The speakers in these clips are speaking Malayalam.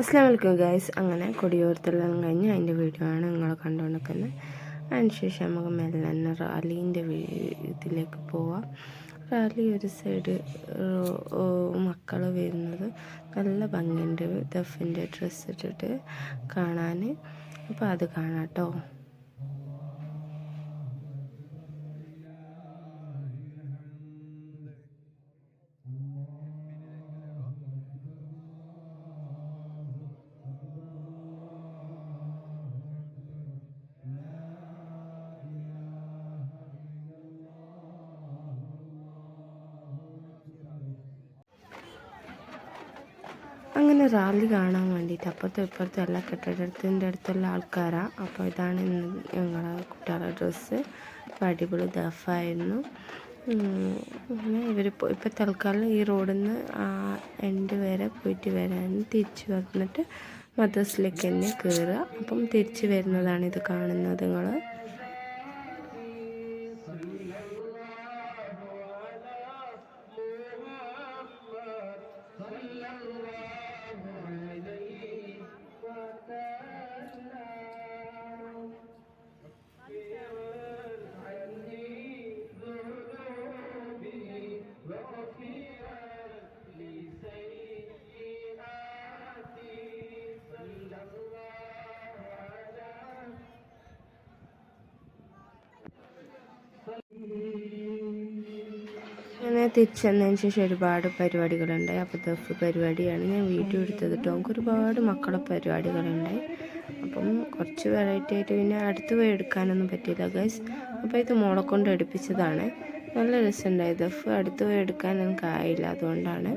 അസ്സാം വലൈക്കും ഗൈസ്. അങ്ങനെ കൊടിയോരത്തെല്ലാം കഴിഞ്ഞ് അതിന്റെ വീഡിയോ ആണ് നിങ്ങൾ കണ്ടുകൊണ്ടിരിക്കുന്നത്. അതിനുശേഷം നമുക്ക് മെല്ലെ റാലീന്റെ ഇതിലേക്ക് പോവാം. റാലി ഒരു സൈഡ് മക്കൾ വരുന്നത് നല്ല ഭംഗിയുണ്ട്. ദഫിന്റെ ഡ്രസ്സ് ഇട്ടിട്ട് കാണാൻ. അപ്പോൾ അത് കാണാം കേട്ടോ. അങ്ങനെ റാലി കാണാൻ വേണ്ടിയിട്ട് അപ്പുറത്തും ഇപ്പുറത്തും എല്ലാ കെട്ടിടത്തിന്റെ അടുത്തുള്ള ആൾക്കാരാണ് അപ്പോൾ ഇതാണ് ഇന്ന് ഞങ്ങളെ കുട്ടികളുടെ ഡ്രസ്സ്. അപ്പോൾ അടിപൊളി ദഫായിരുന്നു. അങ്ങനെ ഇവർ ഇപ്പോൾ തൽക്കാലം ഈ റോഡിൽ നിന്ന് എൻഡ് വരെ പോയിട്ട് വരാനും തിരിച്ചു വന്നിട്ട് മദ്രസിലേക്ക് തന്നെ കയറുക അപ്പം തിരിച്ച് വരുന്നതാണ് ഇത് കാണുന്നത് നിങ്ങൾ അങ്ങനെ തിരിച്ചെന്നതിന് ശേഷം ഒരുപാട് പരിപാടികളുണ്ടായി. അപ്പോൾ ദഫ് പരിപാടിയാണ്. ഞാൻ വീഡിയോ എടുത്തത് കേട്ടോ. നമുക്ക് ഒരുപാട് മക്കളെ പരിപാടികളുണ്ടായി. അപ്പം കുറച്ച് വെറൈറ്റി ആയിട്ട് പിന്നെ അടുത്ത് പോയി എടുക്കാനൊന്നും പറ്റിയില്ല ഗൈസ് അപ്പോൾ ഇത് മോളെ കൊണ്ട് എടുപ്പിച്ചതാണ്. നല്ല രസമുണ്ടായി. ദഫ് അടുത്ത് പോയി എടുക്കാൻ എനിക്ക് ആയില്ല അതുകൊണ്ടാണ്.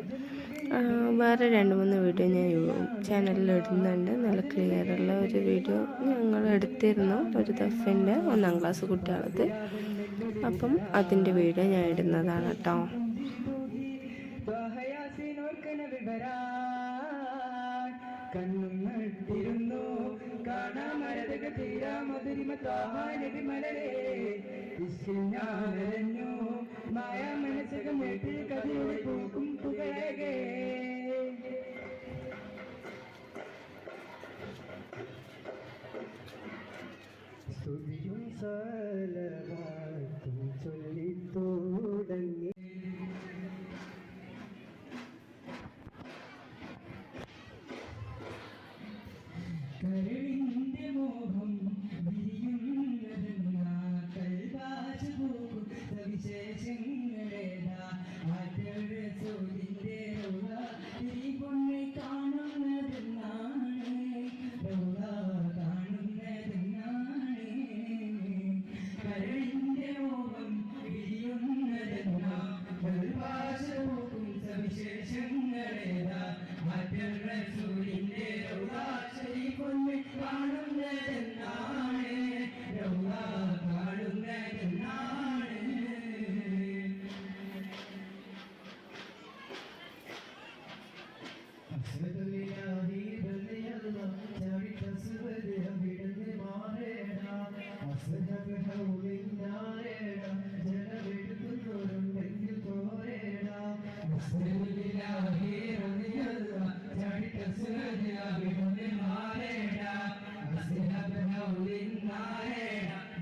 വേറെ രണ്ട് മൂന്ന് വീഡിയോ ഞാൻ ചാനലിൽ ഇടുന്നുണ്ട്. നല്ല ക്ലിയറുള്ള ഒരു വീഡിയോ ഞങ്ങൾ എടുത്തിരുന്നു. ഒരു ദഫിന്റെ ഒന്നാം ക്ലാസ് കുട്ടികളത്. അപ്പം അതിന്റെ വീഡിയോ ഞാൻ ഇടുന്നതാണ് കേട്ടോ. കണ്ണും നട്ടിരുന്നു കാണാമരതക തീരാ മധുരിമ താഹാനബി മലരേ. ഞാനരഞ്ഞു. മായ മനസ്സകം വീട്ടിൽ കഥയുടെ പൂക്കും പുകഴകേ. സ്തുതിയും സലവാത്തും കരളിന്റെ മോഹം വിരിയുന്നതെന്നാ കൽവാശ പോകും സവിശേഷങ്ങളേതാ? ആറ്റയുടെ സൂര്യന്റെ റോള തിരി പൊണ്ണെ കാണുന്നതെന്നാണ്. റോള കാണുന്നതെന്നാണ്. കരളിന്റെ മോഹം വിരിയുന്നതെന്നാ? കൽവാശ പോകും സവിശേഷങ്ങളേതാ? ആറ്റയുടെ സൂര്യന്റെ കാണുന്നതെന്നാണ്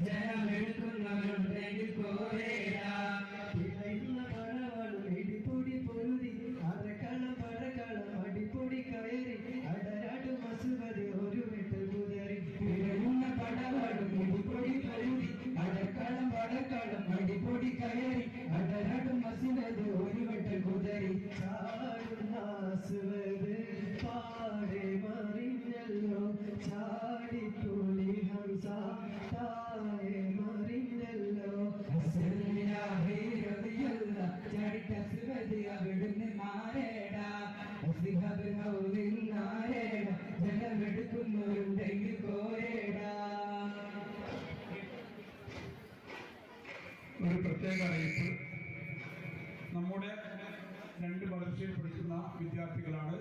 ജനമെടുക്കുന്നവരുടെ കോരേരാ പ്രത്യേക അറിയിപ്പ് നമ്മുടെ രണ്ട് മതവിഷയം പഠിക്കുന്ന വിദ്യാർത്ഥികളാണ്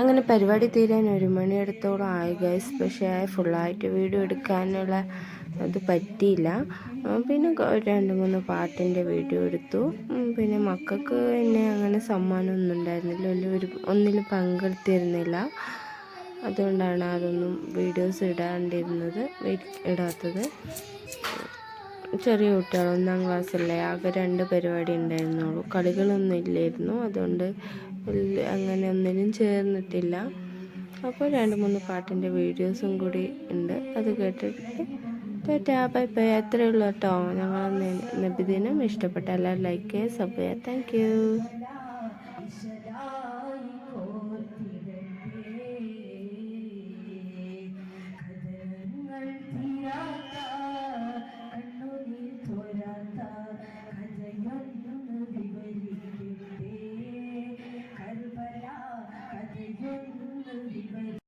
അങ്ങനെ പരിപാടി തീരാൻ ഒരു മണിയെടുത്തോളം ആയി ഗൈസ് പക്ഷേ ഫുള്ളായിട്ട് വീഡിയോ എടുക്കാനുള്ള അത് പറ്റിയില്ല. പിന്നെ രണ്ട് മൂന്ന് പാട്ടിന്റെ വീഡിയോ എടുത്തു. പിന്നെ മക്കൾക്ക് എന്നെ അങ്ങനെ സമ്മാനമൊന്നും ഉണ്ടായിരുന്നില്ല. ഒരു ഒന്നിലും പങ്കെടുത്തിരുന്നില്ല. അതുകൊണ്ടാണ് അതൊന്നും വീഡിയോസ് ഇടാണ്ടിരുന്നത് ഇടാത്തത്. ചെറിയ കുട്ടികൾ ഒന്നാം ക്ലാസ്സല്ലേ ആകെ രണ്ട് പരിപാടി ഉണ്ടായിരുന്നുള്ളൂ. കളികളൊന്നും ഇല്ലായിരുന്നു. അതുകൊണ്ട് അങ്ങനെ ഒന്നിനും ചേർന്നിട്ടില്ല. അപ്പോൾ രണ്ട് മൂന്ന് പാട്ടിന്റെ വീഡിയോസും കൂടി ഉണ്ട്. അത് കേട്ടിട്ട് ടാറ്റാ ബൈ ബൈ ഉള്ളൂ കേട്ടോ. ഞങ്ങൾ നബിദിനം ഇഷ്ടപ്പെട്ട എല്ലാവരും ലൈക്ക് ചെയ്യുക സബ് ചെയ്യുക താങ്ക് യു